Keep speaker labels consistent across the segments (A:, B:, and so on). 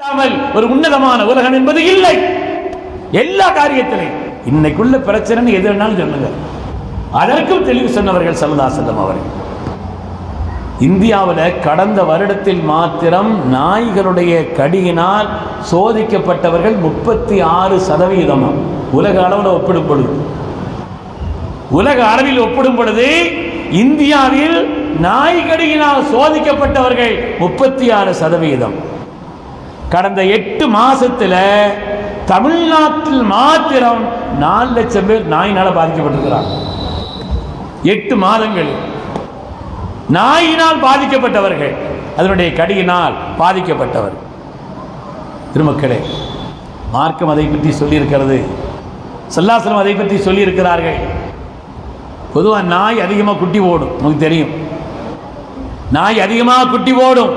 A: இல்லாமல் ஒரு உன்னதமான உலகம் என்பது இல்லை. எல்லா காரியத்திலையும் இன்னைக்குள்ள பிரச்சனை எது வேணாலும் சொல்லுங்க. அதற்கும் தெளிவு சொன்னவர்கள் சல்லா செல்லம் அவர்கள். இந்தியாவில் கடந்த வருடத்தில் மாத்திரம் நாய்களுடைய கடியினால் சோதிக்கப்பட்டவர்கள் முப்பத்தி ஆறு சதவீதம்? உலக அளவில் ஒப்பிடும் பொழுது உலக அளவில் ஒப்பிடும் பொழுது இந்தியாவில் நாய்கடியினால் சோதிக்கப்பட்டவர்கள் முப்பத்தி ஆறு சதவீதம். கடந்த எட்டு மாசத்துல தமிழ்நாட்டில் மாத்திரம் நாலு லட்சம் பேர் நாயினால பாதிக்கப்பட்டிருக்கிறாங்க. எட்டு மாதங்கள் நாயினால் பாதிக்கப்பட்டவர்கள் அதனுடைய கடியினால் பாதிக்கப்பட்டவர். திருமக்களே மார்க்கம் அதை பற்றி சொல்லியிருக்கிறது. சல்லாசலம் அதை பற்றி சொல்லியிருக்கிறார்கள். பொதுவாக நாய் அதிகமாக குட்டி ஓடும் நமக்கு தெரியும். நாய் அதிகமாக குட்டி ஓடும்.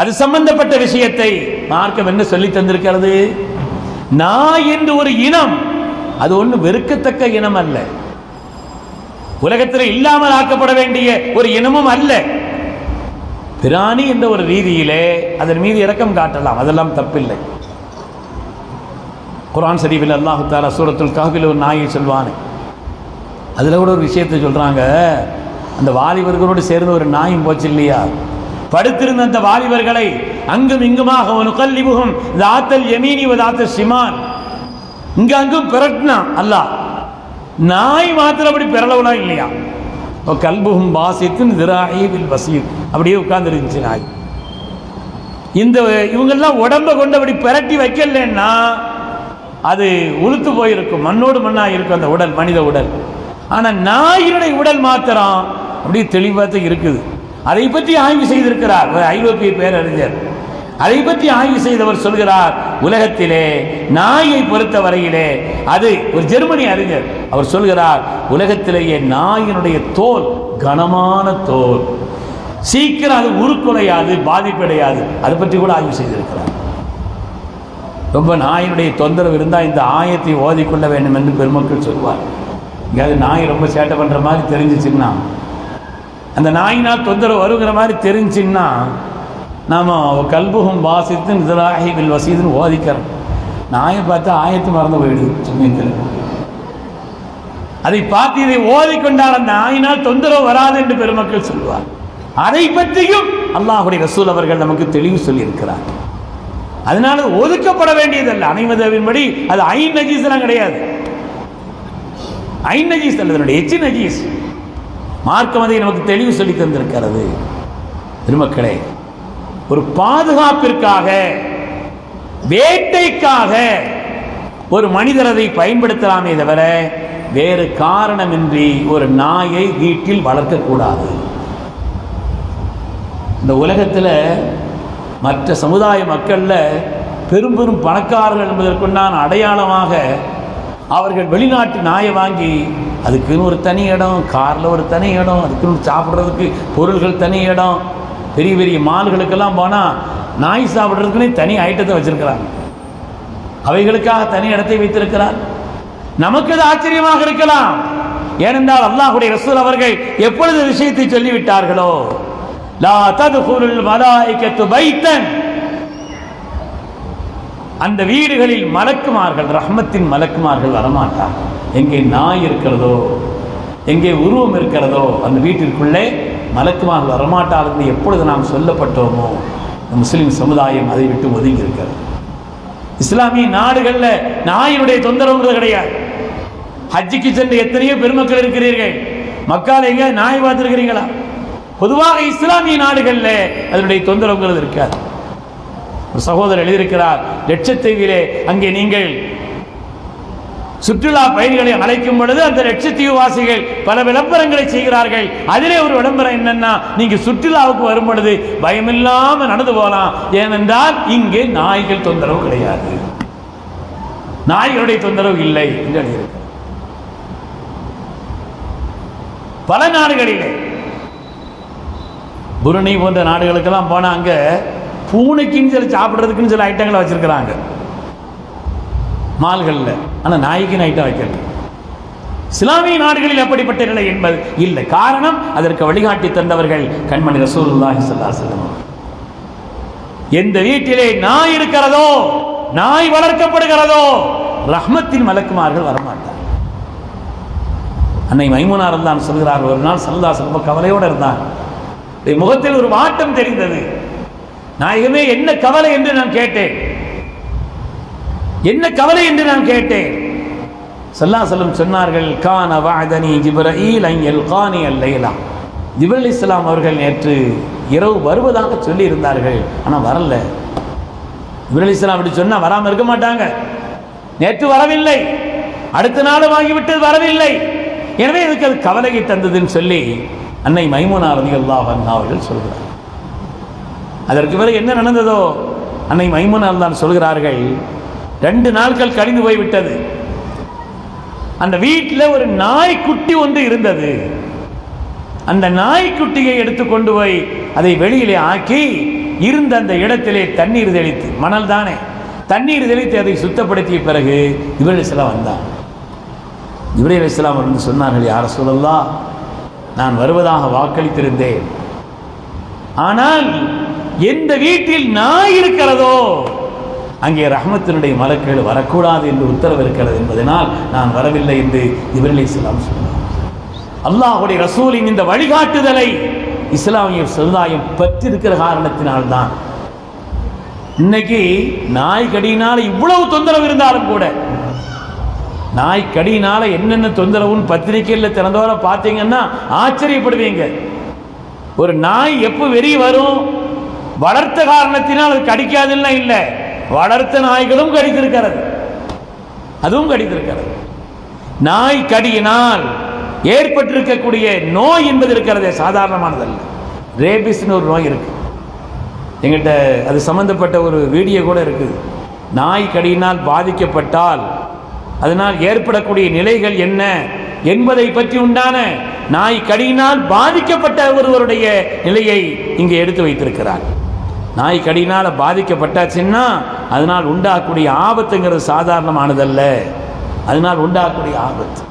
A: அது சம்பந்தப்பட்ட விஷயத்தை மார்க்கம் என்ன சொல்லி தந்திருக்கிறது? நாய் என்று ஒரு இனம் அது ஒன்று வெறுக்கத்தக்க இனம் அல்ல. உலகத்தில் இல்லாமல் ஆக்கப்பட வேண்டிய ஒரு இனமும் அல்ல. பிராணி என்ற ஒரு ரீதியிலே அதன் மீது இறக்கம் காட்டலாம். அதெல்லாம் தப்பில்லை. குரான் ஷரீஃபில் அல்லாஹு தாலா சூரத்துல் காஃபில் ஒரு நாயை சொல்வானே. அதில் கூட ஒரு விஷயத்தை சொல்கிறாங்க அந்த வாலிபர்களோடு சேர்ந்து ஒரு நாயும் போச்சு இல்லையா? படுத்திருந்த அந்த வாலிபர்களை அங்கும் இங்குமாக ஒரு கல்லிமுகம் தாத்தல் யமீனி தாத்தல் சிமான் இங்க அங்கும் பிறட்டினா அல்லாஹ். நாய் மாத்திரம் அப்படி பிறளவுலாம் இல்லையா? இப்போ கல்புகும் பாசித்தின் திராயில் வசீர் அப்படியே உட்கார்ந்துருந்துச்சு நாய். இந்த இவங்கெல்லாம் உடம்ப கொண்டு அப்படி பிரட்டி வைக்கலன்னா அது உளுத்து போயிருக்கும். மண்ணோடு மண்ணாக இருக்கும் அந்த உடல் மனித உடல். ஆனால் நாயினுடைய உடல் மாத்திரம் அப்படியே தெளிவாக தான் இருக்குது. அதை பற்றி ஆய்வு செய்திருக்கிறார். ஒரு ஐரோப்பிய பேரறிஞர். அதை பற்றி ஆய்வு செய்தவர் சொல்கிறார் உலகத்திலே நாயை பொறுத்த வரையிலே அது ஒரு ஜெர்மனி அறிஞர். அவர் சொல்கிறார் உலகத்திலேயே நாயினுடைய தோல் கனமான தோல். சீக்கிரம் அது உருக்குலையாது பாதிப்படையாது. அதை பற்றி கூட ஆய்வு செய்திருக்கிறார். ரொம்ப நாயினுடைய தொந்தரவு இருந்தால் இந்த ஆயத்தை ஓதிக்கொள்ள வேண்டும் என்று பெருமக்கள் சொல்வார் இங்கே நாய் ரொம்ப சேட்டை பண்ணுற மாதிரி தெரிஞ்சிச்சுன்னா அந்த நாயினால் தொந்தரவு வருகிற மாதிரி தெரிஞ்சுன்னா நாம் கல்புகம் வாசித்து நிதராகிவில் வசீதுன்னு ஓதிக்கிறோம். நாயை பார்த்து ஆயத்து மறந்து போயிடுது சமயத்தில் அதை பார்த்து இதை ஓதிக்கொண்டால் அந்த நாயினால் தொந்தரவு வராது என்று பெருமக்கள் சொல்வார். அதை பற்றியும் அல்லாஹுடைய ரசூல் அவர்கள் நமக்கு தெளிவு சொல்லியிருக்கிறார். அதனால ஒதுக்கப்பட வேண்டியதல்ல. அனைவதவின்படி அது ஐ நஜீஸ் எல்லாம் கிடையாது. ஐ நஜீஸ் அல்ல அதனுடைய எச்சி நஜீஸ். மார்க்கம் அதை நமக்கு தெளிவு சொல்லி தந்திருக்கிறது. திருமக்களே ஒரு பாதுகாப்பிற்காக வேட்டைக்காக ஒரு மனிதர் அதை பயன்படுத்தலாமே தவிர வேறு காரணமின்றி ஒரு நாயை வீட்டில் வளர்க்கக்கூடாது. இந்த உலகத்தில் மற்ற சமுதாய மக்களில் பெரும் பெரும் பணக்காரர்கள் என்பதற்குண்டான அடையாளமாக அவர்கள் வெளிநாட்டு நாயை வாங்கி அதுக்குன்னு ஒரு தனி இடம் காரில் ஒரு தனி இடம் அதுக்குன்னு சாப்பிட்றதுக்கு பொருள்கள் தனி இடம் பெரிய பெரிய மால்களுக்கெல்லாம் போனால் நாய் சாப்பிட்றதுக்குன்னே தனி ஐட்டத்தை வச்சிருக்கிறாங்க. அவைகளுக்காக தனி இடத்தை வைத்திருக்கிறார். நமக்கு அது ஆச்சரியமாக இருக்கலாம். ஏனென்றால் அல்லாஹுடைய ரசூல் அவர்கள் எப்பொழுது விஷயத்தை சொல்லிவிட்டார்களோ லா தது பொருள் மலாயிகத்து பைத்தன் அந்த வீடுகளில் மலக்குமார்கள் ரஹ்மத்தின் மலக்குமார்கள் வரமாட்டார் எங்கே நாய் இருக்கிறதோ எங்கே உருவம் இருக்கிறதோ அந்த வீட்டிற்குள்ளே மலக்குமார்கள் வரமாட்டார் என்று எப்பொழுது நாம் சொல்லப்பட்டோமோ இந்த சமுதாயம் அதை விட்டு ஒதுங்கி இருக்கிறது இஸ்லாமிய நாடுகளில் நாயினுடைய தொந்தரவுங்கிறது கிடையாது. ஹஜ்ஜிக்கு சென்று எத்தனையோ பெருமக்கள் இருக்கிறீர்கள். மக்கால் எங்கே நாய் பார்த்துருக்கிறீங்களா பொதுவாக இஸ்லாமிய நாடுகளில் அதனுடைய தொந்தரவுங்கிறது இருக்காது. சகோதரர் எழுதியிருக்கிறார் லட்சத்தீவிலே அங்கே நீங்கள் சுற்றுலா பயணிகளை அழைக்கும் பொழுது அந்த லட்சத்தீவு வாசிகள் பல விளம்பரங்களை செய்கிறார்கள். அதிலே ஒரு விளம்பரம் என்னன்னா நீங்க சுற்றுலாவுக்கு வரும் பொழுது பயமில்லாம நடந்து போகலாம். ஏனென்றால் இங்கே நாய்கள் தொந்தரவு கிடையாது. நாய்களுடைய தொந்தரவு இல்லை என்று எழுதியிருக்கிறார். பல நாடுகளிலே புருணி போன்ற நாடுகளுக்கெல்லாம் போனால் அங்கே பூனைக்குன்னு சில சாப்பிட்றதுக்குன்னு சில ஐட்டங்களை வச்சுருக்கிறாங்க. மால்களில். ஆனால் நாய்க்குன்னு ஐட்டம் வைக்கல. இஸ்லாமிய நாடுகளில் அப்படிப்பட்ட நிலை என்பது இல்லை. காரணம் அதற்கு வழிகாட்டி தந்தவர்கள் கண்மணி ரசூலுல்லாஹி சல்லா அலைஹி எந்த வீட்டிலே நாய் இருக்கிறதோ நாய் வளர்க்கப்படுகிறதோ ரஹ்மத்தின் மலக்குமார்கள் வரமாட்டார் அன்னை மைமுனார் தான் சொல்கிறார் ஒரு நாள் சல்லா ரொம்ப கவலையோடு இருந்தான் முகத்தில் ஒரு வாட்டம் தெரிந்தது. நாயகமே என்ன கவலை என்று நான் கேட்டேன்? என்ன கவலை என்று நான் கேட்டேன்? சல்லாசலம் சொன்னார்கள் கான வாதனி ஜிப்ரஹீல் அங்கல் கானி அல்லைலா. ஜிபல் இஸ்லாம் அவர்கள் நேற்று இரவு வருவதாக சொல்லி இருந்தார்கள் ஆனால் வரல ஜிபல் இஸ்லாம் அப்படி சொன்னால் வராமல் இருக்க மாட்டாங்க. நேற்று வரவில்லை. அடுத்த நாள் வாங்கிவிட்டு வரவில்லை. எனவே இதுக்கு அது கவலையை தந்ததுன்னு சொல்லி அன்னை மைமுனா ரதி அல்லாஹ் அவர்கள் சொல்கிறார். அதற்கு பிறகு என்ன நடந்ததோ? அன்னை மைமுனா தான் சொல்கிறார்கள் ரெண்டு நாட்கள் கழிந்து போய்விட்டது. அந்த வீட்டில் ஒரு நாய்க்குட்டி ஒன்று இருந்தது. அந்த நாய்க்குட்டியை எடுத்து கொண்டு போய் அதை வெளியிலே ஆக்கி இருந்த அந்த இடத்திலே தண்ணீர் தெளித்து மணல் தானே தண்ணீர் தெளித்து அதை சுத்தப்படுத்திய பிறகு இவர்கள் வந்தான். இப்ரேல் இஸ்லாம் வந்து சொன்னார்கள் யார சொல்லலாம் நான் வருவதாக வாக்களித்திருந்தேன். ஆனால் எந்த வீட்டில் நாய் இருக்கிறதோ அங்கே ரஹமத்தினுடைய மலக்குகள் வரக்கூடாது என்று உத்தரவு இருக்கிறது என்பதனால் நான் வரவில்லை என்று இவர்களை இஸ்லாம் சொன்னார். அல்லாஹுடைய ரசூலின் இந்த வழிகாட்டுதலை இஸ்லாமிய சமுதாயம் பெற்றிருக்கிற காரணத்தினால்தான். இன்னைக்கு நாய் கடியினால இவ்வளவு தொந்தரவு இருந்தாலும் கூட நாய் கடியினால என்னென்ன தொந்தரவுன்னு பத்திரிகையில் திறந்தவரை பார்த்தீங்கன்னா ஆச்சரியப்படுவீங்க. ஒரு நாய் எப்போ வெறி வரும்? வளர்த்த காரணத்தினால் அது கடிக்காதுன்னா இல்லை. வளர்த்த நாய்களும் கடித்திருக்கிறது. அதுவும் கடித்திருக்கிறது. நாய் கடியினால் ஏற்பட்டிருக்கக்கூடிய நோய் என்பது இருக்கிறதே சாதாரணமானதல்ல. ரேபிஸ்னு ஒரு நோய் இருக்கு. எங்கிட்ட அது சம்பந்தப்பட்ட ஒரு வீடியோ கூட இருக்குது நாய் கடியினால் பாதிக்கப்பட்டால் அதனால் ஏற்படக்கூடிய நிலைகள் என்ன என்பதை பற்றி உண்டான நாய் கடியினால் பாதிக்கப்பட்ட ஒருவருடைய நிலையை இங்கே எடுத்து வைத்திருக்கிறார். நாய் கடியினால் பாதிக்கப்பட்டாச்சுன்னா அதனால் உண்டாகக்கூடிய ஆபத்துங்கிறது சாதாரணமானதல்ல. அதனால் உண்டாகக்கூடிய ஆபத்து.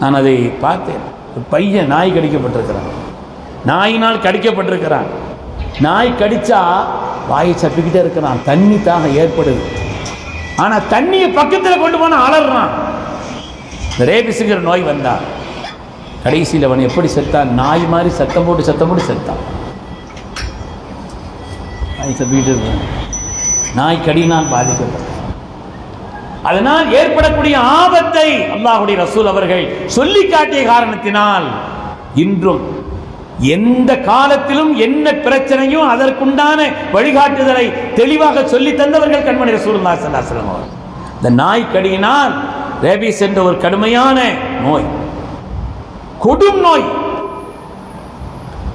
A: நான் அதை பார்த்தேன். பையன் நாய் கடிக்கப்பட்டிருக்கிறான். நாயினால் கடிக்கப்பட்டிருக்கிறான். நாய் கடிச்சா வாயை சப்பிக்கிட்டே இருக்கிறான். தண்ணி தாக ஏற்படுது. ஆனால் தண்ணியை பக்கத்தில் கொண்டு போனால் அலறான். இந்த ரேபிஸுங்கிற நோய் வந்தான் கடைசியில் அவன் எப்படி செத்தான்? நாய் மாதிரி சத்தம் போட்டு சத்தம் போட்டு செத்தான். நாய் சப்பிக்கிட்டு இருக்கிறான் நாய் அதனால் ஏற்படக்கூடிய ஆபத்தை அல்லாஹுடைய ரசூல் அவர்கள் சொல்லி காட்டிய காரணத்தினால் இன்றும் எந்த காலத்திலும் என்ன பிரச்சனையும் அதற்குண்டான வழிகாட்டுதலை தெளிவாக சொல்லி தந்தவர்கள் கண்மணி ரசூல்லா ஸல்லல்லாஹு இந்த நாய் கடியினால் ரேபிஸ் என்ற ஒரு கடுமையான நோய் கொடும் நோய்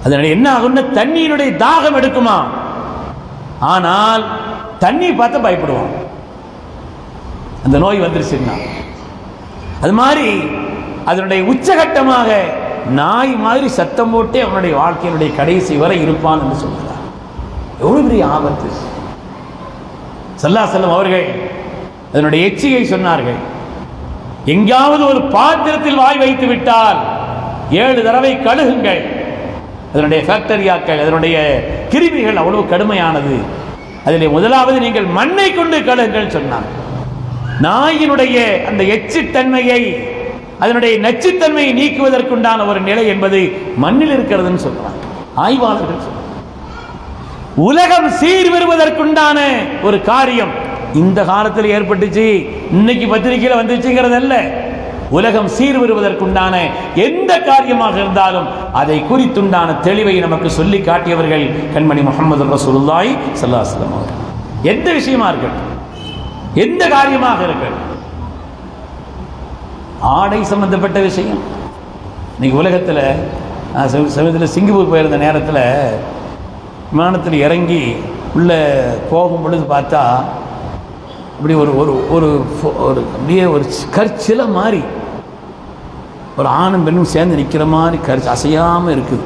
A: அதனுடைய என்ன ஆகும்னா தண்ணீருடைய தாகம் எடுக்குமா? ஆனால் தண்ணி பார்த்து பயப்படுவான். அந்த நோய் வந்துருச்சுன்னா அது மாதிரி அதனுடைய உச்சகட்டமாக நாய் மாதிரி சத்தம் போட்டே அவனுடைய வாழ்க்கையினுடைய கடைசி வரை இருப்பான் என்று சொல்கிறார். எவ்வளவு பெரிய ஆபத்து. சல்லா செல்லம் அவர்கள் அதனுடைய எச்சியை சொன்னார்கள். எங்காவது ஒரு பாத்திரத்தில் வாய் வைத்து விட்டால் ஏழு தடவை கழுகுங்கள். அதனுடைய ஃபேக்டரியாக்கள் அதனுடைய கிருமிகள் அவ்வளவு கடுமையானது. அதில் முதலாவது நீங்கள் மண்ணை கொண்டு கழுங்கள் சொன்னார். நாயினுடைய அந்த எச்சித்தன்மையை அதனுடைய நச்சுத்தன்மையை நீக்குவதற்குண்டான ஒரு நிலை என்பது மண்ணில் இருக்கிறதுன்னு சொல்றாங்க ஆய்வாளர்கள் சொல்றாங்க உலகம் சீர் வருவதற்குண்டான ஒரு காரியம் இந்த காலத்தில் ஏற்பட்டுச்சு இன்னைக்கு பத்திரிகையில் வந்துச்சுங்கிறதல்ல. உலகம் சீர்வருவதற்குண்டான எந்த காரியமாக இருந்தாலும் அதை குறித்துண்டான தெளிவை நமக்கு சொல்லி காட்டியவர்கள் கண்மணி முகமது ரசூலுல்லாய் ஸல்லல்லாஹு அலைஹி அவர்கள். எந்த விஷயமா இருக்கட்டும் எந்த காரியமாக இருக்கட்டும் ஆடை சம்பந்தப்பட்ட விஷயம். இன்னைக்கு உலகத்தில் சமயத்தில் சிங்கப்பூர் போயிருந்த நேரத்தில் விமானத்தில் இறங்கி உள்ளே போகும் பொழுது பார்த்தா இப்படி ஒரு ஒரு ஒரு ஒரு அப்படியே ஒரு கற்சில மாதிரி ஒரு ஆணும் பெண்ணும் சேர்ந்து நிற்கிற மாதிரி கருத்து அசையாமல் இருக்குது.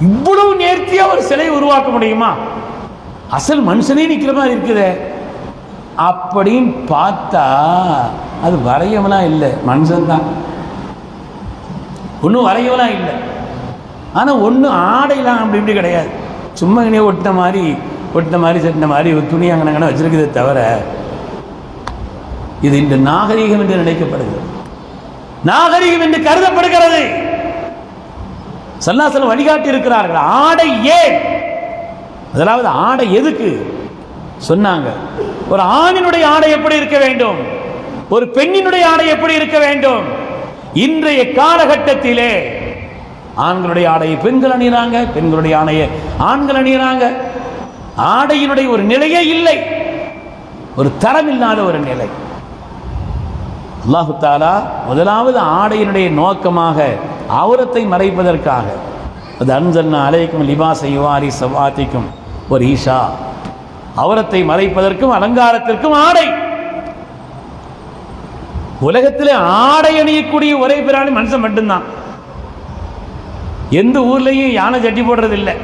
A: இவ்வளவு நேர்த்தியாக ஒரு சிலையை உருவாக்க முடியுமா? அசல் மனுஷனே நிற்கிற மாதிரி இருக்குதே. அப்படின்னு பார்த்தா அது வரையவெல்லாம் இல்லை. மனுஷன்தான் ஒன்றும் வரையவெல்லாம் இல்லை. ஆனால் ஒன்றும் ஆடைலாம் அப்படி இப்படி கிடையாது. சும்மா இங்கே ஒட்டின மாதிரி ஒட்டின மாதிரி சட்டின மாதிரி ஒரு துணி அங்கனங்கன வச்சிருக்குதே தவிர இது இந்த நாகரீகம் என்று நினைக்கப்படுகிறது. நாகரிகம் என்று கருதப்படுகிறது. சல்லாசலம் வழிகாட்டி இருக்கிறார்கள் ஆடை ஏன்? முதலாவது ஆடை எதுக்கு? சொன்னாங்க. ஒரு ஆணினுடைய ஆடை எப்படி இருக்க வேண்டும்? ஒரு பெண்ணினுடைய ஆடை எப்படி இருக்க வேண்டும்? இன்றைய காலகட்டத்திலே ஆண்களுடைய ஆடையை பெண்கள் அணிகிறாங்க பெண்களுடைய ஆணையை ஆண்கள் அணிகிறாங்க ஆடையினுடைய ஒரு நிலையே இல்லை. ஒரு தரம் இல்லாத ஒரு நிலை. அல்லாஹு தாலா முதலாவது ஆடையினுடைய நோக்கமாக ஆவுரத்தை மறைப்பதற்காக அது அன்சல்னா அலைக்கும் லிபாச யுவாரி சவாத்திக்கும் ஒரு ஈஷா. அவரத்தை மறைப்பதற்கும் அலங்காரத்திற்கும் ஆடை. உலகத்திலே ஆடை அணியக்கூடிய ஒரே பிராணி மனுஷன் மட்டும்தான். எந்த ஊர்லயும் யானை ஜட்டி போடுறது இல்லை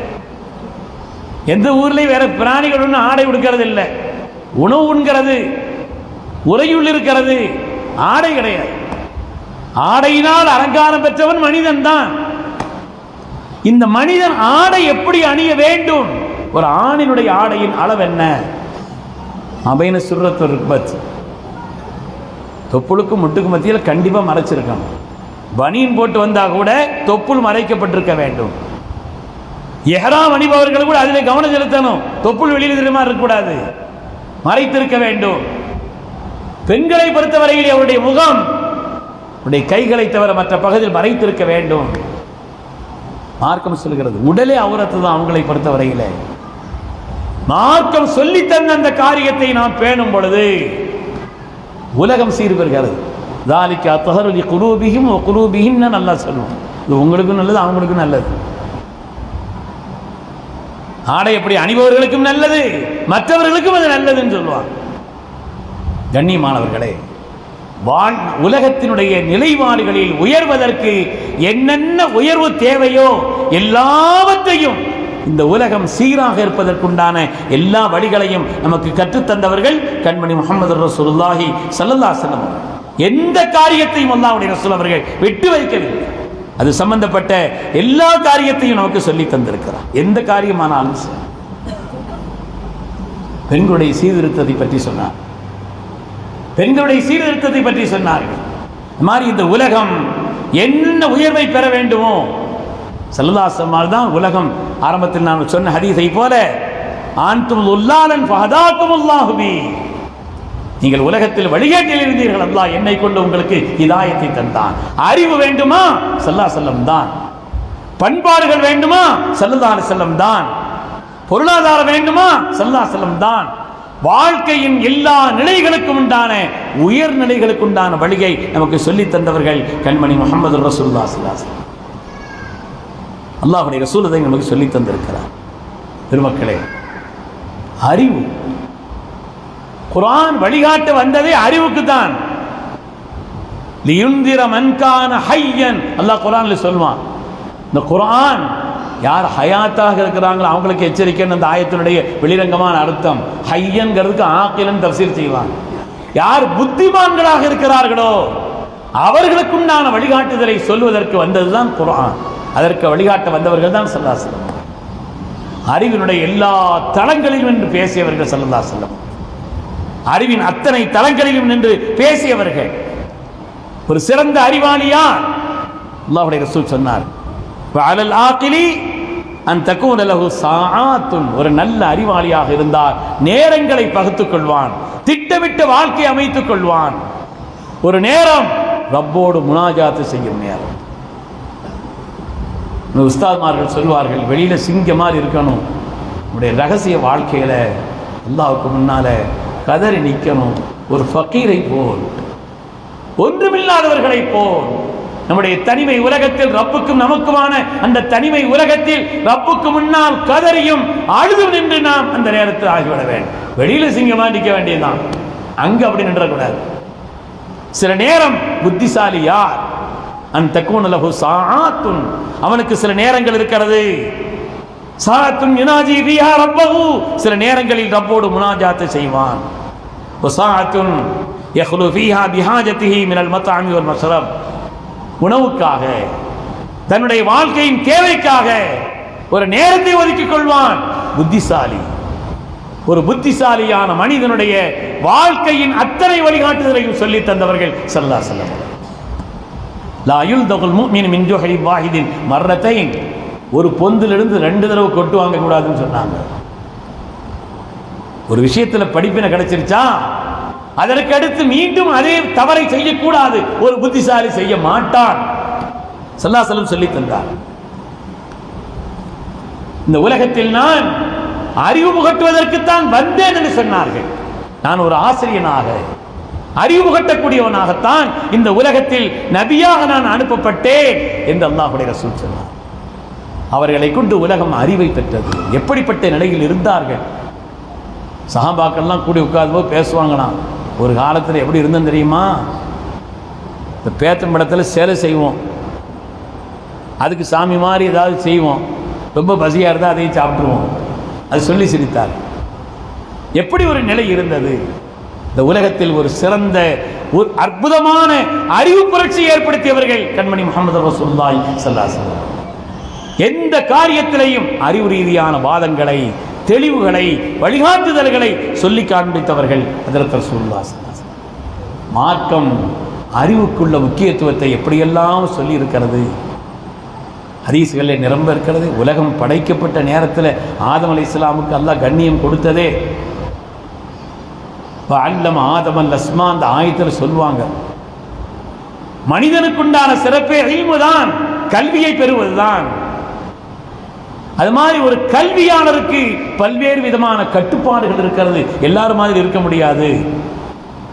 A: எந்த ஊர்லயும் வேற பிராணிகள் ஒன்றும் ஆடை உடுக்கிறது இல்லை உணவு உண்கிறது உறையுள் இருக்கிறது. ஆடை கிடையாது. ஆடையினால் அலங்காரம் பெற்றவன் மனிதன் தான். இந்த மனிதன் ஆடை எப்படி அணிய வேண்டும்? ஒரு ஆணினுடைய ஆடையின் அளவு என்ன? அபைன சுரத்து ருக்பத். தொப்புளுக்கும் முட்டுக்கு மத்தியில் கண்டிப்பாக மறைச்சிருக்கணும் பனியன் போட்டு வந்தால் கூட தொப்புள் மறைக்கப்பட்டிருக்க வேண்டும். எஹராம் அணிபவர்கள் கூட அதில் கவனம் செலுத்தணும். தொப்புள் வெளியில் தெரியுமா இருக்கக்கூடாது. மறைத்திருக்க வேண்டும். பெண்களை பொறுத்தவரையில் அவருடைய முகம் அவருடைய கைகளை தவிர மற்ற பகுதியில் மறைத்திருக்க வேண்டும். மார்க்கம் சொல்கிறது உடலே அவரத்து தான் அவங்களை பொறுத்தவரையில். மார்க்கம் சொல்லித்தந்த அந்த காரியத்தை நாம் பேணும் பொழுது உலகம் சீர்பெறுகிறது தாலிக்கு அத்தகருலி குலூபியும் குலூபிகின்னு நல்லா சொல்லுவோம் இது உங்களுக்கும் நல்லது அவங்களுக்கும் நல்லது. ஆடை எப்படி அணிபவர்களுக்கும் நல்லது மற்றவர்களுக்கும் அது நல்லதுன்னு சொல்லுவாங்க கண்ணியமானவர்களே வாழ் உலகத்தினுடைய நிலைப்பாடுகளில் உயர்வதற்கு என்னென்ன உயர்வு தேவையோ எல்லாவற்றையும் இந்த உலகம் சீராக இருப்பதற்குண்டான எல்லா வழிகளையும் நமக்கு கற்றுத்தந்தவர்கள் கண்மணி முகமது ரசூலுல்லாஹி ஸல்லல்லாஹு எந்த காரியத்தையும் அல்லாவுடைய ரசூல் அவர்கள் விட்டு வைக்கவில்லை. அது சம்பந்தப்பட்ட எல்லா காரியத்தையும் நமக்கு சொல்லி தந்திருக்கிறார். எந்த காரியமானாலும் பெண்களுடைய சீர்திருத்தத்தை பற்றி சொன்னார். பெண்களுடைய சீர்திருத்தத்தை பற்றி சொன்னார்கள். இந்த மாதிரி இந்த உலகம் என்ன உயர்வை பெற வேண்டுமோ செல்லதாசமால் தான் உலகம். ஆரம்பத்தில் நான் சொன்ன ஹதீஸை போல ஆண்டும் உல்லாலன் ஃபஹதாக்கும் அல்லாஹுபி. நீங்கள் உலகத்தில் வழிகேட்டில் இருந்தீர்கள். அல்லாஹ் என்னை கொண்டு உங்களுக்கு இதாயத்தை தந்தான். அறிவு வேண்டுமா? சல்லா செல்லம் தான். பண்பாடுகள் வேண்டுமா? செல்லதான செல்லம் தான். பொருளாதாரம் வேண்டுமா? சல்லா செல்லம் தான். வாழ்க்கையின் எல்லா நிலைகளுக்கும் உண்டான உயர் நிலைகளுக்கு உண்டான வழியை நமக்கு சொல்லித் தந்தவர்கள் கண்மணி முகமது ரசூல்லா சல்லாஸ் அல்லாஹுடைய ரசூலதை நமக்கு சொல்லி தந்திருக்கிறார். பெருமக்களே அறிவு. குரான் வழிகாட்டு வந்ததே அறிவுக்கு தான். லியுந்திர மன்கான ஹையன். அல்லாஹ் குரான்ல சொல்வான் இந்த குரான் யார் ஹயாத்தாக இருக்கிறாங்களோ அவங்களுக்கு எச்சரிக்கைன்னு அந்த ஆயத்தினுடைய வெளிரங்கமான அர்த்தம். ஹையங்கிறதுக்கு ஆக்கிலன் தப்சீர் செய்வாங்க யார் புத்திமான்களாக இருக்கிறார்களோ அவர்களுக்குண்டான வழிகாட்டுதலை சொல்வதற்கு வந்ததுதான் குரான் அதற்கு வழிகாட்ட வந்தவர்கள் தான் சல்லாசலம் அறிவினுடைய எல்லா தளங்களிலும் என்று பேசியவர்கள் சல்லா செல்லம் அறிவின் அத்தனை தளங்களிலும் நின்று பேசியவர்கள். ஒரு சிறந்த அறிவாளியா அல்லாஹுடைய ரசூல் சொன்னார். வஅலல் ஆகிலி அன் தக்கூன லஹு ஒரு நல்ல அறிவாளியாக இருந்தால் நேரங்களை பகுத்துக் கொள்வான். திட்டமிட்ட வாழ்க்கை அமைத்துக் கொள்வான். ஒரு நேரம் ரப்போடு முனாஜாத்து செய்யும் நேரம். உஸ்தாத்மார்கள் சொல்வார்கள் வெளியில சிங்க மாதிரி இருக்கணும். உடைய ரகசிய வாழ்க்கையில அல்லாவுக்கு முன்னால கதறி நிற்கணும் ஒரு ஃபக்கீரை போல் ஒன்றுமில்லாதவர்களை போல். நம்முடைய தனிமை உலகத்தில் ரப்புக்கும் நமக்குமான அந்த தனிமை உலகத்தில் ரப்புக்கு முன்னால் கதறியும் அழுது நின்று நாம் அந்த நேரத்தில் ஆகிவிட வேண்டும். வெளியில சிங்கமா நிற்க வேண்டியதுதான். அங்க அப்படி நின்றக்கூடாது. சில நேரம் புத்திசாலி யார்? அந்த தக்கூன சாத்துன் அவனுக்கு சில நேரங்கள் இருக்கிறது. சாத்துன் யுனாஜி பிஹா ரப்பஹு. சில நேரங்களில் ரப்போடு முனாஜாத்தை செய்வான். வசாஅத்துன் யஹ்லு ஃபீஹா பிஹாஜத்திஹி மினல் மத்அமி வல் மஷ்ரப் உணவுக்காக தன்னுடைய வாழ்க்கையின் தேவைக்காக ஒரு நேரத்தை ஒதுக்கிக் கொள்வான். புத்திசாலி. ஒரு புத்திசாலியான மனிதனுடைய வாழ்க்கையின் அத்தனை வழிகாட்டுதலையும் சொல்லி தந்தவர்கள் சல்லா செல்லம் லாயுல் தகுல் மீன் மின் வாஹிதின் மரணத்தை ஒரு பொந்திலிருந்து ரெண்டு தடவை கொட்டு வாங்க கூடாதுன்னு சொன்னாங்க. ஒரு விஷயத்துல படிப்பினை கிடைச்சிருச்சா? அதற்கு அடுத்து மீண்டும் அதே தவறை செய்யக்கூடாது. ஒரு புத்திசாலி செய்ய மாட்டான். சல்லாசலம் சொல்லி தந்தார். இந்த உலகத்தில் நான் அறிவு புகட்டுவதற்குத்தான் வந்தேன் என்று சொன்னார்கள். நான் ஒரு ஆசிரியனாக அறிவு புகட்டக்கூடியவனாகத்தான் இந்த உலகத்தில் நபியாக நான் அனுப்பப்பட்டேன் என்று அல்லாஹுடைய ரசூல் சொன்னார். அவர்களை கொண்டு உலகம் அறிவை பெற்றது. எப்படிப்பட்ட நிலையில் இருந்தார்கள்? சகாபாக்கள்லாம் கூடி உட்கார்ந்து பேசுவாங்களாம். ஒரு காலத்தில் எப்படி இருந்தேன் தெரியுமா? இந்த பேத்தம்படத்தில் சேலை செய்வோம். அதுக்கு சாமி மாதிரி ஏதாவது செய்வோம். ரொம்ப பசியாக இருந்தால் அதையும் சாப்பிட்ருவோம் அது சொல்லி சிரித்தார். எப்படி ஒரு நிலை இருந்தது? இந்த உலகத்தில் ஒரு சிறந்த ஒரு அற்புதமான அறிவு புரட்சி ஏற்படுத்தியவர்கள் கண்மணி முகமது ரசூல்லாய் சல்லாசன் எந்த காரியத்திலையும் அறிவு ரீதியான வாதங்களை தெளிவுகளை வழிகாட்டுதல்களை சொல்லி காண்பித்தவர்கள் அதற்கு ரசூல்லா மார்க்கம் அறிவுக்குள்ள முக்கியத்துவத்தை எப்படியெல்லாம் சொல்லி இருக்கிறது ஹதீஸ்களில் நிரம்ப இருக்கிறது. உலகம் படைக்கப்பட்ட நேரத்தில் ஆதம் அலி இஸ்லாமுக்கு அல்லாஹ் கண்ணியம் கொடுத்ததே. அல்லம் ஆதமன் லஸ்மா அந்த ஆயத்தில் சொல்லுவாங்க. மனிதனுக்குண்டான சிறப்பே அறிவு தான் கல்வியை பெறுவதுதான். அது மாதிரி ஒரு கல்வியாளருக்கு பல்வேறு விதமான கட்டுப்பாடுகள் இருக்கிறது. எல்லாரும் மாதிரி இருக்க முடியாது.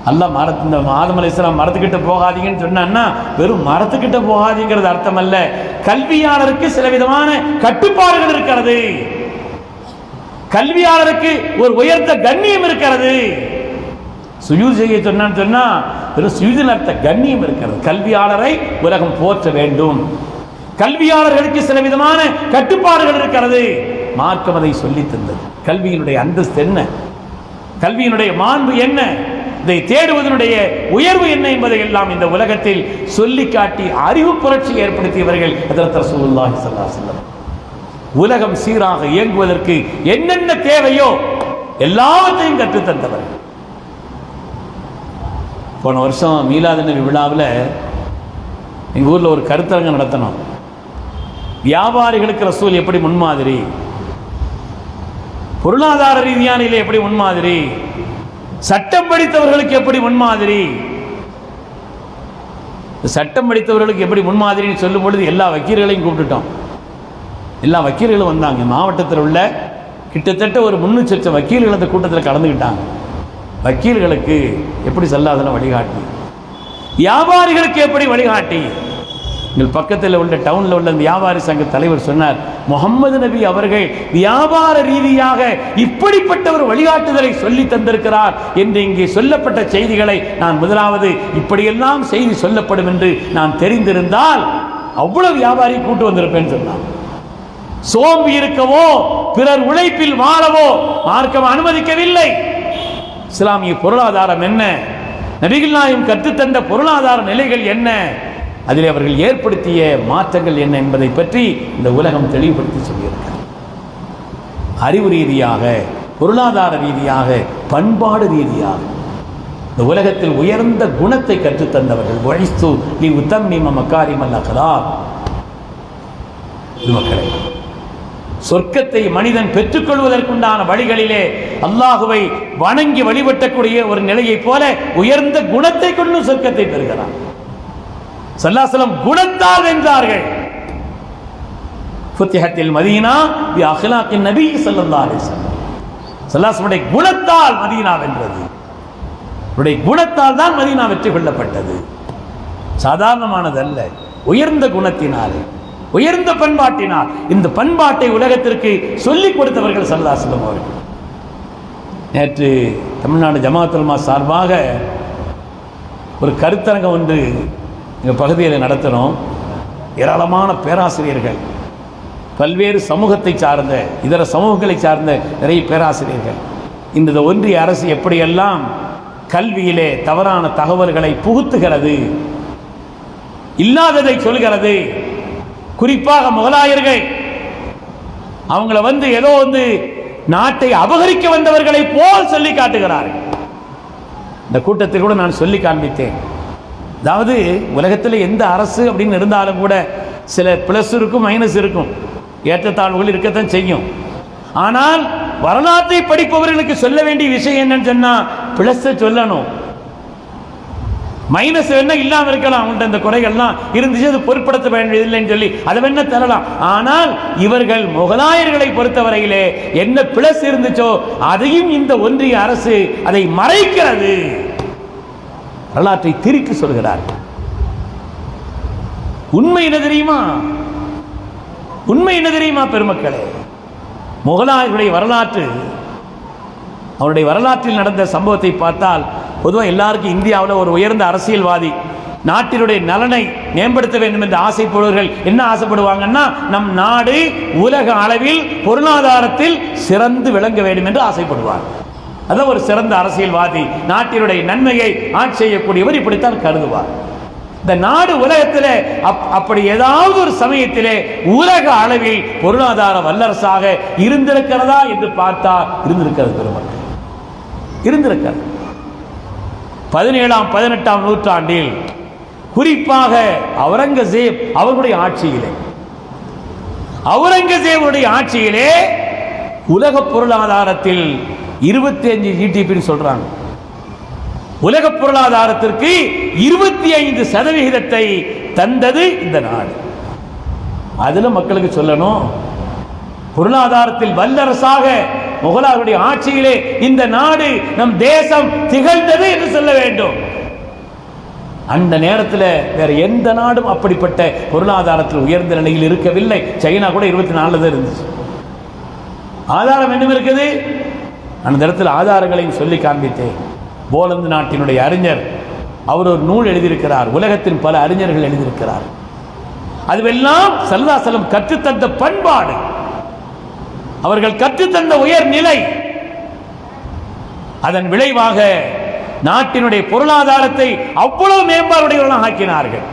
A: அல்ல மரத்து இந்த ஆதம் அலைஹிஸ்ஸலாம் மரத்துக்கிட்ட போகாதீங்கன்னு சொன்னான்னா வெறும் மரத்துக்கிட்ட போகாதீங்கிறது அர்த்தம் அல்ல கல்வியாளருக்கு சில விதமான கட்டுப்பாடுகள் இருக்கிறது. கல்வியாளருக்கு ஒரு உயர்ந்த கண்ணியம் இருக்கிறது. சுயூர் செய்ய சொன்னான்னு சொன்னா வெறும் சுயூதில் அர்த்த கண்ணியம் இருக்கிறது. கல்வியாளரை உலகம் போற்ற வேண்டும். கல்வியாளர்களுக்கு சில விதமான கட்டுப்பாடுகள் இருக்கிறது. மார்க்கம் அதை சொல்லி தந்தது. கல்வியினுடைய அந்தஸ்து என்ன? கல்வியினுடைய மாண்பு என்ன? இதை தேடுவதனுடைய உயர்வு என்ன என்பதை எல்லாம் இந்த உலகத்தில் சொல்லி காட்டி அறிவு புரட்சி ஏற்படுத்தியவர்கள் ரசூலுல்லாஹி உலகம் சீராக இயங்குவதற்கு என்னென்ன தேவையோ எல்லாவற்றையும் கற்றுத்தந்தவர் போன வருஷம் மீலாது நபி விழாவில் எங்கள் ஊரில் ஒரு கருத்தரங்கம் நடத்தணும் வியாபாரிகளுக்கு ரசூல் எப்படி முன்மாதிரி? பொருளாதார ரீதியான நிலை எப்படி முன்மாதிரி? சட்டம் படித்தவர்களுக்கு எப்படி முன்மாதிரி? சட்டம் படித்தவர்களுக்கு எப்படி முன்மாதிரின்னு சொல்லும் பொழுது எல்லா வக்கீல்களையும் கூப்பிட்டுட்டோம். எல்லா வக்கீல்களும் வந்தாங்க. மாவட்டத்தில் உள்ள கிட்டத்தட்ட ஒரு முன்னூற்றி லட்சம் வக்கீல்கள் அந்த கூட்டத்தில் கலந்துக்கிட்டாங்க. வக்கீல்களுக்கு எப்படி செல்லாதன வழிகாட்டி? வியாபாரிகளுக்கு எப்படி வழிகாட்டி? எங்கள் பக்கத்தில் உள்ள டவுனில் உள்ள அந்த வியாபாரி சங்க தலைவர் சொன்னார் முகமது நபி அவர்கள் வியாபார ரீதியாக இப்படிப்பட்ட ஒரு வழிகாட்டுதலை சொல்லி தந்திருக்கிறார் என்று இங்கே சொல்லப்பட்ட செய்திகளை நான் முதலாவது இப்படியெல்லாம் செய்தி சொல்லப்படும் என்று நான் தெரிந்திருந்தால் அவ்வளவு வியாபாரி கூட்டு வந்திருப்பேன்னு சொன்னான் சோம்பி இருக்கவோ பிறர் உழைப்பில் வாழவோ மார்க்கம் அனுமதிக்கவில்லை. இஸ்லாமிய பொருளாதாரம் என்ன? நபிகள் நாயம் கற்றுத்தந்த பொருளாதார நிலைகள் என்ன? அதில் அவர்கள் ஏற்படுத்திய மாற்றங்கள் என்ன என்பதை பற்றி இந்த உலகம் தெளிவுபடுத்தி சொல்லியிருக்கிறார் அறிவு ரீதியாக பொருளாதார ரீதியாக பண்பாடு ரீதியாக இந்த உலகத்தில் உயர்ந்த குணத்தை கற்றுத்தந்தவர்கள் ஒழித்து நீ உத்தம் நீம மக்காரிமல் அகலாம் இது மக்களே சொர்க்கத்தை மனிதன் பெற்றுக்கொள்வதற்குண்டான வழிகளிலே அல்லாஹுவை வணங்கி வழிபட்டக்கூடிய ஒரு நிலையைப் போல உயர்ந்த குணத்தை கொண்டு சொர்க்கத்தை பெறுகிறான். சல்லாசலம் குணத்தால் வென்றார்கள். ஃபுத்திஹத்தில் மதீனா பி அகிலாக்கின் நபி சல்லல்லா அலைஹி சல்லாசமுடைய குணத்தால் மதீனா வென்றது. அவருடைய குணத்தால் தான் மதீனா வெற்றி கொள்ளப்பட்டது. சாதாரணமானதல்ல. உயர்ந்த குணத்தினாலே உயர்ந்த பண்பாட்டினால் இந்த பண்பாட்டை உலகத்திற்கு சொல்லிக் கொடுத்தவர்கள் சல்லாசலம் அவர்கள். நேற்று தமிழ்நாடு ஜமாத்துல்மா சார்பாக ஒரு கருத்தரங்கம் ஒன்று எங்கள் பகுதியில் நடத்துகிறோம் ஏராளமான பேராசிரியர்கள். பல்வேறு சமூகத்தை சார்ந்த இதர சமூகங்களை சார்ந்த நிறைய பேராசிரியர்கள். இந்த ஒன்றிய அரசு எப்படியெல்லாம் கல்வியிலே தவறான தகவல்களை புகுத்துகிறது இல்லாததை சொல்கிறது குறிப்பாக முகலாயர்கள் அவங்கள வந்து ஏதோ வந்து நாட்டை அபகரிக்க வந்தவர்களை போல் சொல்லி காட்டுகிறார்கள். இந்த கூட்டத்தில் கூட நான் சொல்லி காண்பித்தேன். அதாவது உலகத்தில் எந்த அரசு அப்படின்னு இருந்தாலும் கூட சில ப்ளஸ் இருக்கும் மைனஸ் இருக்கும். ஏற்றத்தாழ்வுகள் இருக்கத்தான் செய்யும். ஆனால் வரலாற்றை படிப்பவர்களுக்கு சொல்ல வேண்டிய விஷயம் என்னன்னு சொன்னா பிளஸை சொல்லணும். மைனஸ் வேணா இல்லாமல் இருக்கலாம் அவங்கள்ட்ட இந்த குறைகள்லாம் இருந்துச்சு அது பொருட்படுத்த வேண்டியதில்லைன்னு சொல்லி அதை வேணா தரலாம். ஆனால் இவர்கள் முகலாயர்களை பொறுத்தவரையிலே என்ன பிளஸ் இருந்துச்சோ அதையும் இந்த ஒன்றிய அரசு அதை மறைக்கிறது. வரலாற்றை திருக்கி சொல்கிறார். உண்மை என்ன தெரியுமா? உண்மை என்ன தெரியுமா பெருமக்களே? முகலாயர்களுடைய வரலாற்று அவருடைய வரலாற்றில் நடந்த சம்பவத்தை பார்த்தால் பொதுவாக எல்லாருக்கும் இந்தியாவில் ஒரு உயர்ந்த அரசியல்வாதி நாட்டினுடைய நலனை மேம்படுத்த வேண்டும் என்று ஆசைப்படுவர்கள் என்ன ஆசைப்படுவாங்கன்னா நம் நாடு உலக அளவில் பொருளாதாரத்தில் சிறந்து விளங்க வேண்டும் என்று ஆசைப்படுவார். அதான் ஒரு சிறந்த அரசியல்வாதி நாட்டினுடைய நன்மையை ஆட்சி செய்யக்கூடியவர் இப்படித்தான் கருதுவார். இந்த நாடு உலகத்தில் அப்- அப்படி ஏதாவது ஒரு சமயத்திலே உலக அளவில் பொருளாதார வல்லரசாக இருந்திருக்கிறதா என்று பார்த்தா இருந்திருக்கிறது பெருமக்கள். இருந்திருக்கிறது. பதினேழாம் பதினெட்டாம் நூற்றாண்டில் குறிப்பாக அவுரங்கசீப் அவருடைய ஆட்சியிலே அவுரங்கசீபுடைய ஆட்சியிலே உலக பொருளாதாரத்தில் இருபத்தி அஞ்சு ஜிடிபின்னு சொல்றாங்க. உலக பொருளாதாரத்திற்கு இருபத்தி ஐந்து சதவிகிதத்தை தந்தது இந்த நாடு. அதில் மக்களுக்கு சொல்லணும் பொருளாதாரத்தில் வல்லரசாக முகலாருடைய ஆட்சியிலே இந்த நாடு நம் தேசம் திகழ்ந்தது என்று சொல்ல வேண்டும். அந்த நேரத்தில் வேற எந்த நாடும் அப்படிப்பட்ட பொருளாதாரத்தில் உயர்ந்த நிலையில் இருக்கவில்லை. சைனா கூட இருபத்தி நாலுல தான் இருந்துச்சு. ஆதாரம் என்ன இருக்குது? அந்த இடத்துல ஆதாரங்களையும் சொல்லி காண்பித்தேன். போலந்து நாட்டினுடைய அறிஞர் அவர் ஒரு நூல் எழுதியிருக்கிறார். உலகத்தின் பல அறிஞர்கள் எழுதியிருக்கிறார். அதுவெல்லாம் சல்லாசலம் கற்றுத்தந்த பண்பாடு. அவர்கள் கற்றுத்தந்த உயர் நிலை அதன் விளைவாக நாட்டினுடைய பொருளாதாரத்தை அவ்வளவு மேம்பாடுடையவர்களாக ஆக்கினார்கள்.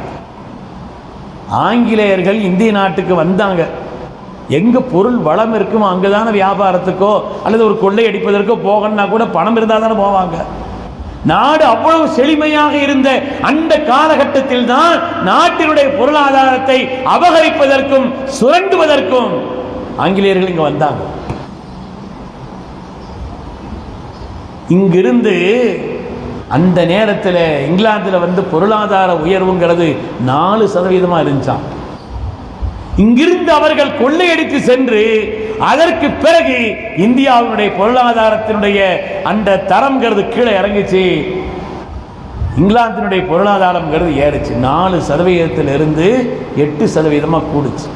A: ஆங்கிலேயர்கள் இந்திய நாட்டுக்கு வந்தாங்க. எங்க பொருள் வளம் இருக்குமோ அங்கதான வியாபாரத்துக்கோ அல்லது ஒரு கொள்ளை அடிப்பதற்கோ போகணும்னா கூட பணம் இருந்தால் தானே போவாங்க. நாடு அவ்வளவு செழுமையாக இருந்த அந்த காலகட்டத்தில் தான் நாட்டினுடைய பொருளாதாரத்தை அபகரிப்பதற்கும் சுரண்டுவதற்கும் ஆங்கிலேயர்கள் இங்க வந்தாங்க. இங்கிருந்து அந்த நேரத்தில் இங்கிலாந்தில் வந்து பொருளாதார உயர்வுங்கிறது நாலு சதவீதமாக இருந்துச்சான் இங்கிருந்து அவர்கள் கொள்ளையடித்து சென்று அதற்கு பிறகு இந்தியாவினுடைய பொருளாதாரத்தினுடைய அந்த தரம்ங்கிறது கீழே இறங்குச்சு. இங்கிலாந்தினுடைய பொருளாதாரம்ங்கிறது ஏறிச்சு. நாலு சதவீதத்திலிருந்து எட்டு சதவீதமாக கூடுச்சு.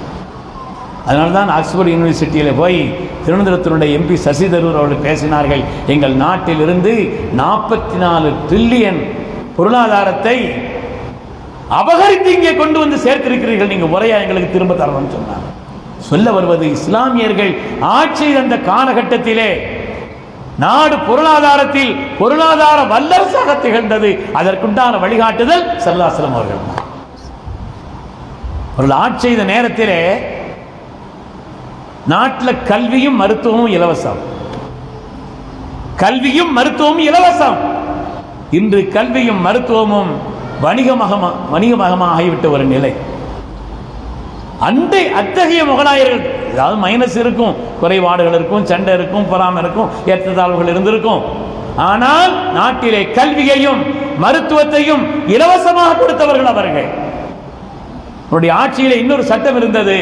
A: அதனால தான் ஆக்ஸ்போர்ட் யூனிவர்சிட்டியில் போய் திருவனந்தபுரத்தினுடைய எம்பி சசி தரூர் அவர்கள் பேசினார்கள் எங்கள் நாட்டிலிருந்து நாற்பத்தி நாலு ட்ரில்லியன் பொருளாதாரத்தை அபகரித்து இங்கே கொண்டு வந்து சேர்த்திருக்கிறீர்கள் நீங்க முறையா எங்களுக்கு திரும்ப தரணும்னு சொன்னாங்க. சொல்ல வருவது இஸ்லாமியர்கள் ஆட்சி அந்த காலகட்டத்திலே நாடு பொருளாதாரத்தில் பொருளாதார வல்லரசாக திகழ்ந்தது. அதற்குண்டான வழிகாட்டுதல் செல்லாசலம் அவர்கள் தான். அவர்கள் ஆட்சி செய்த நேரத்திலே நாட்டில் கல்வியும் மருத்துவமும் இலவசம். கல்வியும் மருத்துவமும் இலவசம். இன்று கல்வியும் மருத்துவமும் வணிகமகமா வணிகமகமாக ஆகிவிட்ட ஒரு நிலை. அந்த அத்தகைய முகலாயர்கள் ஏதாவது மைனஸ் இருக்கும் குறைபாடுகள் இருக்கும் சண்டை இருக்கும் பொறாமை இருக்கும் ஏற்றத்தாழ்வுகள் இருந்திருக்கும். ஆனால் நாட்டிலே கல்வியையும் மருத்துவத்தையும் இலவசமாக கொடுத்தவர்கள் அவர்கள். அவருடைய ஆட்சியில் இன்னொரு சட்டம் இருந்தது.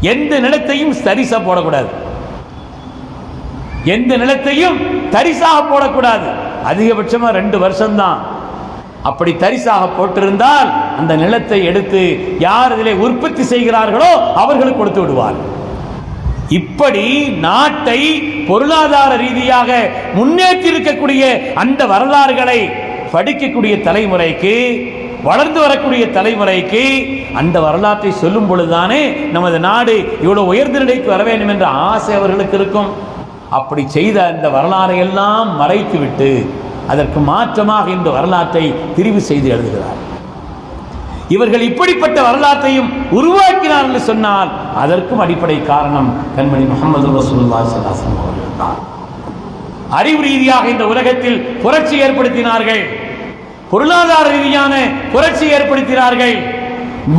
A: எந்த நிலத்தையும் சரிசா போடக்கூடாது. எந்த நிலத்தையும் தரிசாக போடக்கூடாது. அதிகபட்சமாக ரெண்டு வருஷம்தான். அப்படி தரிசாக போட்டிருந்தால் அந்த நிலத்தை எடுத்து யார் இதிலே உற்பத்தி செய்கிறார்களோ அவர்களுக்கு கொடுத்து விடுவார். இப்படி நாட்டை பொருளாதார ரீதியாக முன்னேற்றி இருக்கக்கூடிய அந்த வரலாறுகளை படிக்கக்கூடிய தலைமுறைக்கு வளர்ந்து வரக்கூடிய தலைமுறைக்கு அந்த வரலாற்றை சொல்லும் பொழுதுதானே நமது நாடு இவ்வளவு உயர்ந்த நிலைக்கு வர வேண்டும் என்ற ஆசை அவர்களுக்கு இருக்கும். அப்படி செய்த அந்த வரலாறை எல்லாம் மறைத்துவிட்டு அதற்கு மாற்றமாக இந்த வரலாற்றை பிரிவு செய்து எழுதுகிறார். இவர்கள் இப்படிப்பட்ட வரலாற்றையும் உருவாக்கினார் என்று சொன்னால் அதற்கும் அடிப்படை காரணம் கண்மணி முகமது ரசூலுல்லாஹி அவர்கள் தான். அறிவு ரீதியாக இந்த உலகத்தில் புரட்சி ஏற்படுத்தினார்கள். பொருளாதார ரீதியான புரட்சி ஏற்படுத்தினார்கள்.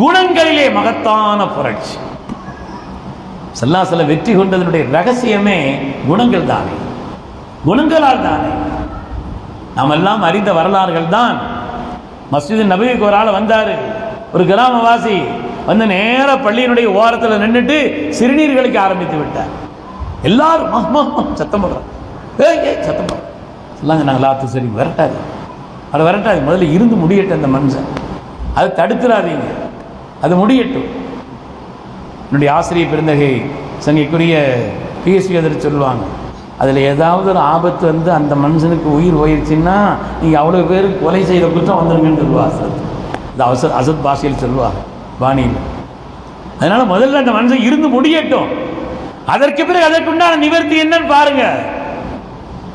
A: குணங்களிலே மகத்தான புரட்சி. சல்லாசல வெற்றி கொண்டதனுடைய ரகசியமே குணங்கள் தானே குணங்களால் தானே. நாம் எல்லாம் அறிந்த வரலாறுகள் தான் மஸ்ஜிது நபிக்கு ஒரு ஆள் வந்தார். ஒரு கிராமவாசி வந்து நேர பள்ளியினுடைய ஓரத்தில் நின்றுட்டு சிறுநீர் கழிக்க ஆரம்பித்து விட்டார். எல்லாரும் சத்தம் போடுறாங்க. ஏ சத்தம் போடுறோம் சொல்லாங்க நாங்கள் லாத்து சரி விரட்டாது அதை விரட்டாது முதல்ல இருந்து முடியட்டும் அந்த மனுஷன். அதை தடுத்துடாதீங்க அது முடியட்டும். என்னுடைய ஆசிரியர் பெருந்தகை சங்கைக்குரிய பிஎஸ்பி அதில் சொல்லுவாங்க அதில் ஏதாவது ஒரு ஆபத்து வந்து அந்த மனுஷனுக்கு உயிர் போயிடுச்சுன்னா நீங்கள் அவ்வளோ பேர் கொலை செய்த குற்றம் வந்துருங்கன்னு சொல்லுவா அசத். இந்த அவசர் அசத் பாஷையில் சொல்லுவாங்க பாணியில். அதனால் முதல்ல அந்த மனுஷன் இருந்து முடியட்டும். அதற்கு பிறகு அதற்குண்டான நிவர்த்தி என்னன்னு பாருங்க.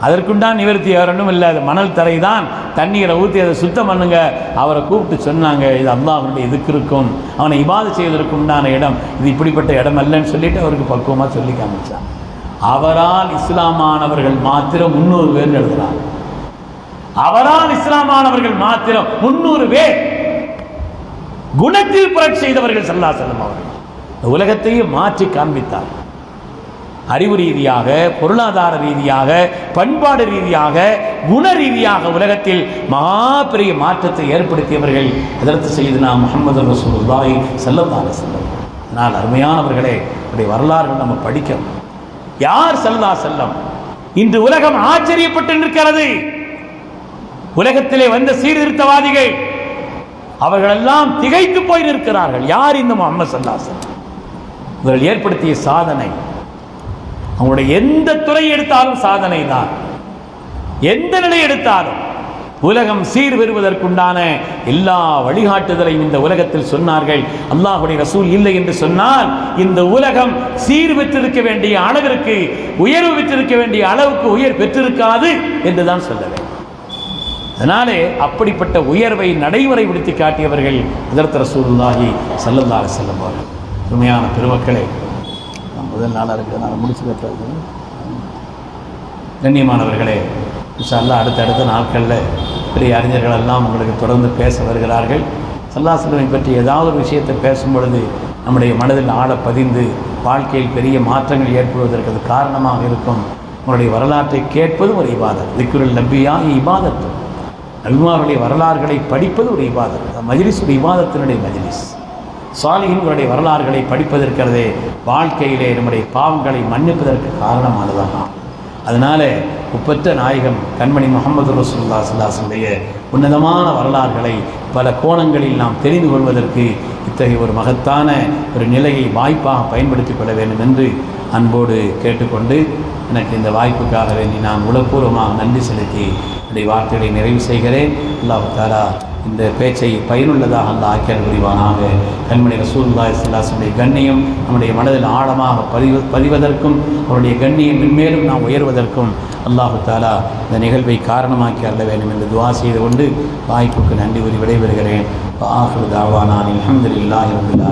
A: அதற்குண்டான நிவர்த்தி வரணும் இல்லை. அது மணல் தரை தான் தண்ணீரை ஊற்றி அதை சுத்தம் பண்ணுங்க. அவரை கூப்பிட்டு சொன்னாங்க இது அல்லாஹ்வுடைய இதுக்கு இருக்கும் அவனை இபாது செய்வதற்கு உண்டான இடம். இது இப்படிப்பட்ட இடம் அல்லன்னு சொல்லிட்டு அவருக்கு பக்குவமாக சொல்லி காமிச்சான். அவரால் இஸ்லாமானவர்கள் மாத்திரம் முன்னூறு பேர் எழுதுறார் அவரால் இஸ்லாமானவர்கள் மாத்திரம் முன்னூறு பேர் குணத்தில் புரட்சி செய்தவர்கள் சல்லா செல்லம் அவர்கள். உலகத்தையும் உலகத்தையே மாற்றி காண்பித்தார். அறிவு ரீதியாக பொருளாதார ரீதியாக பண்பாடு ரீதியாக குண ரீதியாக உலகத்தில் மகா பெரிய மாற்றத்தை ஏற்படுத்தியவர்கள் எதிர்த்து செய்தனா முகமது ரசூலுல்லாஹி ஸல்லல்லாஹு அலைஹி வஸல்லம். அருமையானவர்களே அப்படி வரலாறுகள் நம்ம படிக்கணும் யார் சல்லா செல்லம் இன்று உலகம் ஆச்சரியப்பட்டு நிற்கிறது. உலகத்திலே வந்த சீர்திருத்தவாதிகள் அவர்களெல்லாம் திகைத்து போய் நிற்கிறார்கள். யார் இந்த முகமது சல்லாசன் இவர்கள் ஏற்படுத்திய சாதனை அவங்களுடைய எந்த துறை எடுத்தாலும் சாதனை தான் எந்த நிலை எடுத்தாலும் உலகம் சீர் பெறுவதற்குண்டான எல்லா வழிகாட்டுதலையும் இந்த உலகத்தில் சொன்னார்கள். அல்லாஹுடைய ரசூல் இல்லை என்று சொன்னால் இந்த உலகம் சீர் பெற்றிருக்க வேண்டிய அளவிற்கு உயர்வு பெற்றிருக்க வேண்டிய அளவுக்கு உயர் பெற்றிருக்காது என்றுதான் சொல்ல வேண்டும். அதனாலே அப்படிப்பட்ட உயர்வை நடைமுறைப்படுத்தி காட்டியவர்கள் இதரத்த ரசூலுல்லாஹி ஸல்லல்லாஹு அலைஹி அவர்கள். உண்மையான பெருமக்களே முதல் நாளாக இருக்கிறதுனால முடிச்சு கட்டுறது கண்ணியமானவர்களே இன்ஷால்லா அடுத்தடுத்த நாட்களில் பெரிய அறிஞர்கள் எல்லாம் உங்களுக்கு தொடர்ந்து பேச வருகிறார்கள். சல்லாசலமை பற்றி ஏதாவது ஒரு விஷயத்தை பேசும் பொழுது நம்முடைய மனதில் ஆழ பதிந்து வாழ்க்கையில் பெரிய மாற்றங்கள் ஏற்படுவதற்கு அது காரணமாக இருக்கும். உங்களுடைய வரலாற்றை கேட்பது ஒரு இபாதத். திக்குருள் நம்பியா இபாதத்து நபிமாருடைய வரலாறுகளை படிப்பது ஒரு இபாதத். மஜிலிஸ் ஒரு இபாதத்தினுடைய மஜிலிஸ். சாலிகின்களுடைய வரலாறுகளை படிப்பதற்கிறதே வாழ்க்கையிலே நம்முடைய பாவங்களை மன்னிப்பதற்கு காரணமானதாகும் அதனால உப்பற்ற நாயகம் கண்மணி முகமது ரசூல்லா சல்லாசுடைய உன்னதமான வரலாறுகளை பல கோணங்களில் நாம் தெரிந்து கொள்வதற்கு இத்தகைய ஒரு மகத்தான ஒரு நிலையை வாய்ப்பாக பயன்படுத்திக் கொள்ள வேண்டும் என்று அன்போடு கேட்டுக்கொண்டு எனக்கு இந்த வாய்ப்புக்காக வேண்டி நான் உளப்பூர்வமாக நன்றி செலுத்தி என்னுடைய வார்த்தைகளை நிறைவு செய்கிறேன். அல்லாஹு தாரா இந்த பேச்சை பயனுள்ளதாக அந்த ஆக்கியர் புரிவானாக கண்மணி ரசூல்லாய் சில்லாசுடைய கண்ணியம் நம்முடைய மனதில் ஆழமாக பதிவு பதிவதற்கும் அவருடைய கண்ணியம் மென்மேலும் நாம் உயர்வதற்கும் அல்லாஹு தாலா இந்த நிகழ்வை காரணமாக்கி அருள வேண்டும் என்று துவா செய்து கொண்டு வாய்ப்புக்கு நன்றி கூறி விடைபெறுகிறேன். ஆஹ்ரு தாவானான் அல்ஹம்துலில்லாஹி ரபில்